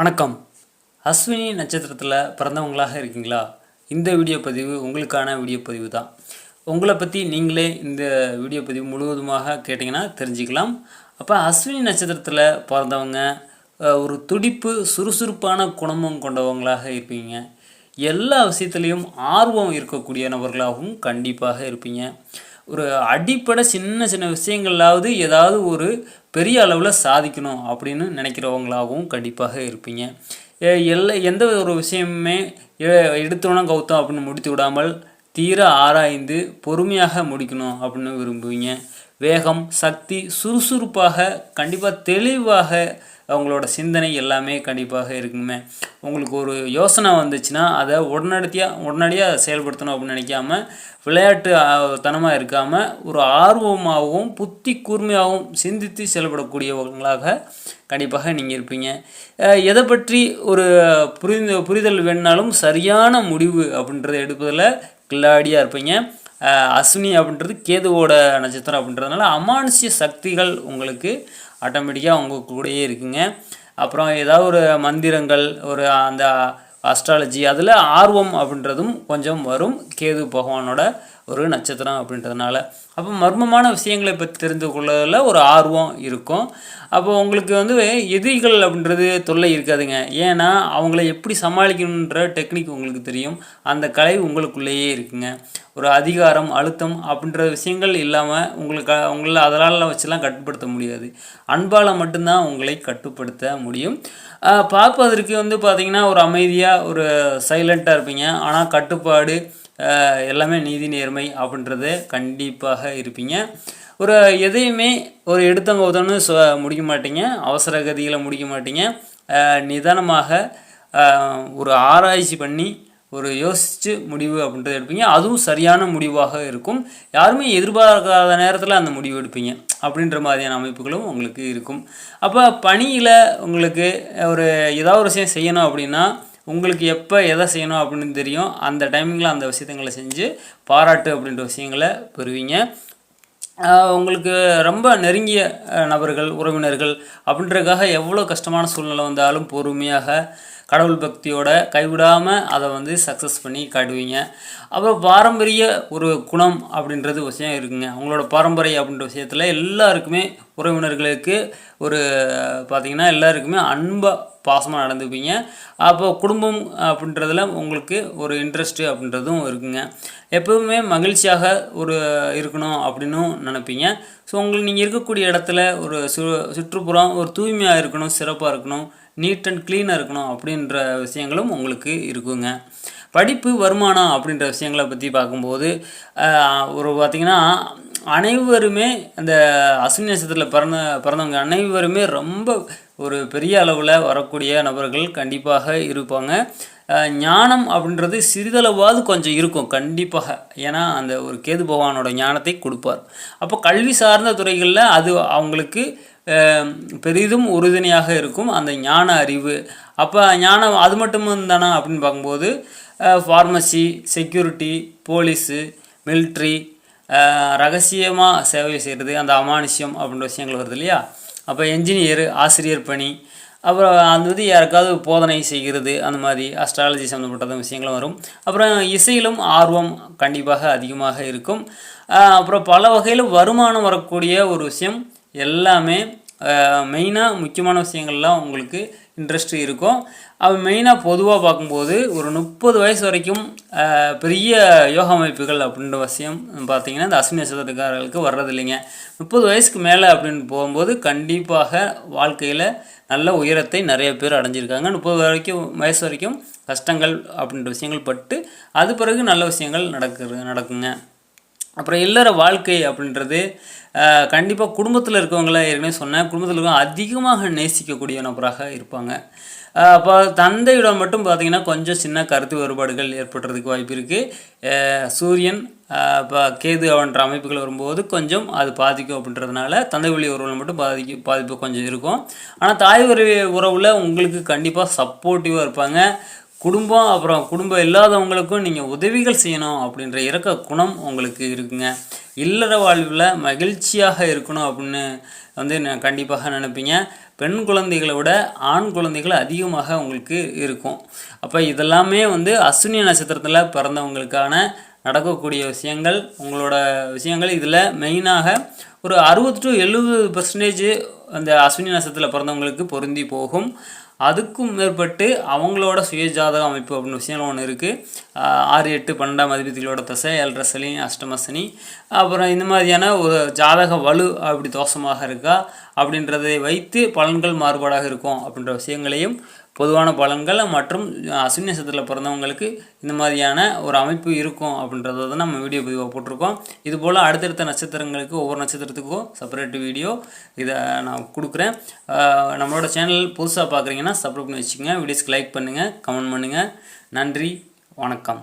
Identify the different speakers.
Speaker 1: வணக்கம். அஸ்வினி நட்சத்திரத்தில் பிறந்தவங்களாக இருக்கீங்களா? இந்த வீடியோ பதிவு உங்களுக்கான வீடியோ பதிவு தான். உங்களை பற்றி நீங்களே இந்த வீடியோ பதிவு முழுவதுமாக கேட்டிங்கன்னா தெரிஞ்சுக்கலாம். அப்போ அஸ்வினி நட்சத்திரத்தில் பிறந்தவங்க ஒரு துடிப்பு சுறுசுறுப்பான குணமும் கொண்டவங்களாக இருப்பீங்க. எல்லா விஷயத்துலேயும் ஆர்வம் இருக்கக்கூடிய நபர்களாகவும் கண்டிப்பாக இருப்பீங்க. ஒரு அடிப்படை சின்ன சின்ன விஷயங்களாவது ஏதாவது ஒரு பெரிய அளவில் சாதிக்கணும் அப்படின்னு நினைக்கிறவங்களாகவும் கண்டிப்பாக இருப்பீங்க. எல்லா எந்த ஒரு விஷயமுமே எடுத்தோன்னா கௌத்தம் அப்படின்னு முடித்து விடாமல் தீர ஆராய்ந்து பொறுமையாக முடிக்கணும் அப்படின்னு விரும்புவீங்க. வேகம் சக்தி சுறுசுறுப்பாக கண்டிப்பாக தெளிவாக அவங்களோட சிந்தனை எல்லாமே கண்டிப்பாக இருக்குமே. உங்களுக்கு ஒரு யோசனை வந்துச்சுன்னா அதை உடனடியாக உடனடியாக செயல்படுத்தணும் அப்படின்னு நினைக்காம விளையாட்டு தனமாக இருக்காமல் ஒரு ஆர்வமாகவும் புத்தி கூர்மையாகவும் சிந்தித்து செயல்படக்கூடியவங்களாக கண்டிப்பாக நீங்கள் இருப்பீங்க. எதை பற்றி ஒரு புரிந்து புரிதல் வேணுனாலும் சரியான முடிவு அப்படின்றத எடுப்பதில் கிளாடியாக இருப்பீங்க. அஸ்வினி அப்படின்றது கேதுவோட நட்சத்திரம் அப்படின்றதுனால அமானுஷ்ய சக்திகள் உங்களுக்கு ஆட்டோமேட்டிக்காக உங்கள் கூடயே இருக்குங்க. அப்புறம் ஏதாவது ஒரு மந்திரங்கள் ஒரு அந்த அஸ்ட்ராலஜி அதில் ஆர்வம் அப்படின்றதும் கொஞ்சம் வரும். கேது பகவானோட ஒரு நட்சத்திரம் அப்படின்றதுனால. அப்போ மர்மமான விஷயங்களை பற்றி தெரிந்து கொள்ளதில் ஒரு ஆர்வம் இருக்கும். அப்போ உங்களுக்கு வந்து எதிரிகள் அப்படின்றது தொல்லை இருக்காதுங்க. ஏன்னா அவங்கள எப்படி சமாளிக்கணுன்ற டெக்னிக் உங்களுக்கு தெரியும். அந்த கலை உங்களுக்குள்ளேயே இருக்குங்க. ஒரு அதிகாரம் அழுத்தம் அப்படின்ற விஷயங்கள் இல்லாமல் உங்களுக்கு உங்களை அதனால் வச்சுலாம் கட்டுப்படுத்த முடியாது. அன்பால் மட்டும்தான் உங்களை கட்டுப்படுத்த முடியும். பார்ப்பதற்கு வந்து பார்த்திங்கன்னா ஒரு அமைதியாக ஒரு சைலண்ட்டாக இருப்பீங்க. ஆனால் கட்டுப்பாடு எல்லாமே நீதி நேர்மை அப்படின்றது கண்டிப்பாக இருப்பீங்க. ஒரு எதையுமே ஒரு எடுத்தவங்க உதவுன்னு சொ முடிக்க மாட்டீங்க. அவசர கதியில் முடிக்க மாட்டீங்க. நிதானமாக ஒரு ஆராய்ச்சி பண்ணி ஒரு யோசித்து முடிவு அப்படின்றத எடுப்பீங்க. அதுவும் சரியான முடிவாக இருக்கும். யாருமே எதிர்பார்க்காத நேரத்தில் அந்த முடிவு எடுப்பீங்க. அப்படின்ற மாதிரியான அமைப்புகளும் உங்களுக்கு இருக்கும். அப்போ பணியில் உங்களுக்கு ஒரு ஏதாவது ஒரு விஷயம் செய்யணும் அப்படின்னா உங்களுக்கு எப்போ எதை செய்யணும் அப்படின்னு தெரியும் அந்த டைமிங்கில் அந்த விஷயத்தங்களை செஞ்சு பாராட்டு அப்படின்ற விஷயங்களை பெறுவீங்க. உங்களுக்கு ரொம்ப நெருங்கிய நபர்கள் உறவினர்கள் அப்படின்றதுக்காக எவ்வளோ கஷ்டமான சூழ்நிலை வந்தாலும் பொறுமையாக கடவுள் பக்தியோட கைவிடாமல் அதை வந்து சக்ஸஸ் பண்ணி காட்டுவீங்க. அப்புறம் பாரம்பரிய ஒரு குணம் அப்படின்றது விஷயம் இருக்குங்க. அவங்களோட பாரம்பரிய அப்படின்ற விஷயத்தில் எல்லாருக்குமே உறவினர்களுக்கு ஒரு பார்த்திங்கன்னா எல்லாருக்குமே அன்பாக பாசமாக நடந்துப்பீங்க அப்போ குடும்பம் அப்படின்றதுல உங்களுக்கு ஒரு இன்ட்ரெஸ்ட்டு அப்படின்றதும் இருக்குங்க. எப்பவுமே மகிழ்ச்சியாக ஒரு இருக்கணும் அப்படின்னும் நினைப்பீங்க. ஸோ உங்களுக்கு நீங்கள் இருக்கக்கூடிய இடத்துல ஒரு சு சுற்றுப்புறம் ஒரு தூய்மையாக இருக்கணும் சிறப்பாக இருக்கணும் நீட் அண்ட் க்ளீனாக இருக்கணும் அப்படின்ற விஷயங்களும் உங்களுக்கு இருக்குங்க. படிப்பு வருமானம் அப்படின்ற விஷயங்களை பற்றி பார்க்கும்போது ஒரு பார்த்திங்கன்னா அனைவருமே அந்த அஸ்வினி நட்சத்திரத்தில் பிறந்த பிறந்தவங்க அனைவருமே ரொம்ப ஒரு பெரிய அளவில் வரக்கூடிய நபர்கள் கண்டிப்பாக இருப்பாங்க. ஞானம் அப்படின்றது சிறிதளவாவது கொஞ்சம் இருக்கும் கண்டிப்பாக. ஏன்னா அந்த ஒரு கேது பகவானோட ஞானத்தை கொடுப்பார். அப்போ கல்வி சார்ந்த துறைகளில் அது அவங்களுக்கு பெரிதும் உறுதுணையாக இருக்கும். அந்த ஞான அறிவு. அப்போ ஞானம் அது மட்டும் தானா அப்படின்னு பார்க்கும்போது ஃபார்மசி செக்யூரிட்டி போலீஸு மிலிட்ரி ரகசியமாக சேவை செய்கிறது அந்த அமானுஷ்யம் அப்படின்ற விஷயங்கள் வருது இல்லையா? அப்போ என்ஜினியர் ஆசிரியர் பணி அப்புறம் அது வந்து யாருக்காவது போதனை செய்கிறது அந்த மாதிரி அஸ்ட்ராலஜி சம்மந்தப்பட்ட விஷயங்களும் வரும். அப்புறம் இசையிலும் ஆர்வம் கண்டிப்பாக அதிகமாக இருக்கும். அப்புறம் பல வகையில் வருமானம் வரக்கூடிய ஒரு விஷயம் எல்லாமே மெயினாக முக்கியமான விஷயங்கள்லாம் உங்களுக்கு இன்ட்ரெஸ்ட் இருக்கும். அது மெயினாக பொதுவாக பார்க்கும்போது ஒரு முப்பது வயசு வரைக்கும் பெரிய யோகா அமைப்புகள் அப்படின்ற விஷயம் பார்த்தீங்கன்னா இந்த அஸ்வினி நட்சத்திரக்காரர்களுக்கு வர்றது இல்லைங்க முப்பது வயசுக்கு மேலே அப்படின்னு போகும்போது கண்டிப்பாக வாழ்க்கையில் நல்ல உயரத்தை நிறைய பேர் அடைஞ்சிருக்காங்க. முப்பது வரைக்கும் வயசு வரைக்கும் கஷ்டங்கள் அப்படின்ற விஷயங்கள் பட்டு அது பிறகு நல்ல விஷயங்கள் நடக்கிறது நடக்குங்க. அப்புறம் இல்லற வாழ்க்கை அப்படின்றது கண்டிப்பாக குடும்பத்தில் இருக்கவங்கள ஏற்கனவே சொன்னேன். குடும்பத்தில் இருக்கவங்க அதிகமாக நேசிக்கக்கூடிய நபராக இருப்பாங்க. அப்போ தந்தையிடம் மட்டும் பார்த்தீங்கன்னா கொஞ்சம் சின்ன கருத்து வேறுபாடுகள் ஏற்படுறதுக்கு வாய்ப்பு இருக்குது சூரியன் இப்போ கேது அவன்ற அமைப்புகள் வரும்போது கொஞ்சம் அது பாதிக்கும் அப்படின்றதுனால தந்தை வழி உறவில் மட்டும் பாதிக்க பாதிப்பு கொஞ்சம் இருக்கும். ஆனால் தாய் உறவு உறவில் உங்களுக்கு கண்டிப்பாக சப்போர்ட்டிவாக இருப்பாங்க. குடும்பம் அப்புறம் குடும்பம் இல்லாதவங்களுக்கும் நீங்கள் உதவிகள் செய்யணும் அப்படின்ற இறக்க குணம் உங்களுக்கு இருக்குங்க. இல்லற வாழ்வில் மகிழ்ச்சியாக இருக்கணும் அப்படின்னு வந்து நான் கண்டிப்பாக நினைப்பீங்க. பெண் குழந்தைகளை விட ஆண் குழந்தைகள் அதிகமாக உங்களுக்கு இருக்கும். அப்போ இதெல்லாமே வந்து அஸ்வினி நட்சத்திரத்தில் பிறந்தவங்களுக்கான நடக்கக்கூடிய விஷயங்கள் உங்களோட விஷயங்கள். இதில் மெயினாக ஒரு அறுபது டு எழுபது பர்சன்டேஜ் அந்த அஸ்வினி நட்சத்திரத்தில் பிறந்தவங்களுக்கு பொருந்தி போகும். அதுக்கும் மேற்பட்டு அவங்களோட சுயஜாதக அமைப்பு அப்படின்னு விஷயம் ஒன்று இருக்குது ஆறு எட்டு பன்னெண்டாம் அதிபதிகளோட தசை ஏழரை சனி அஷ்டம சனி. அப்புறம் இந்த மாதிரியான ஒரு ஜாதக வலு அப்படி தோஷமாக இருக்கா அப்படின்றதை வைத்து பலன்கள் மாறுபாடாக இருக்கும் அப்படின்ற விஷயங்களையும் பொதுவான பலன்கள் மற்றும் அஸ்வினி நட்சத்திரத்தில் பிறந்தவங்களுக்கு இந்த மாதிரியான ஒரு அமைப்பு இருக்கும் அப்படின்றத தான் நம்ம வீடியோ பதிவாக போட்டிருக்கோம். இது போல் அடுத்தடுத்த நட்சத்திரங்களுக்கு ஒவ்வொரு நட்சத்திரத்துக்கும் செப்பரேட் வீடியோ இதை நான் கொடுக்குறேன். நம்மளோட சேனல் புதுசாக பார்க்குறீங்கன்னா சப்ஸ்கிரைப் பண்ணி வச்சுக்கோங்க. வீடியோஸ்க்கு லைக் பண்ணுங்கள் கமெண்ட் பண்ணுங்கள் நன்றி. வணக்கம்.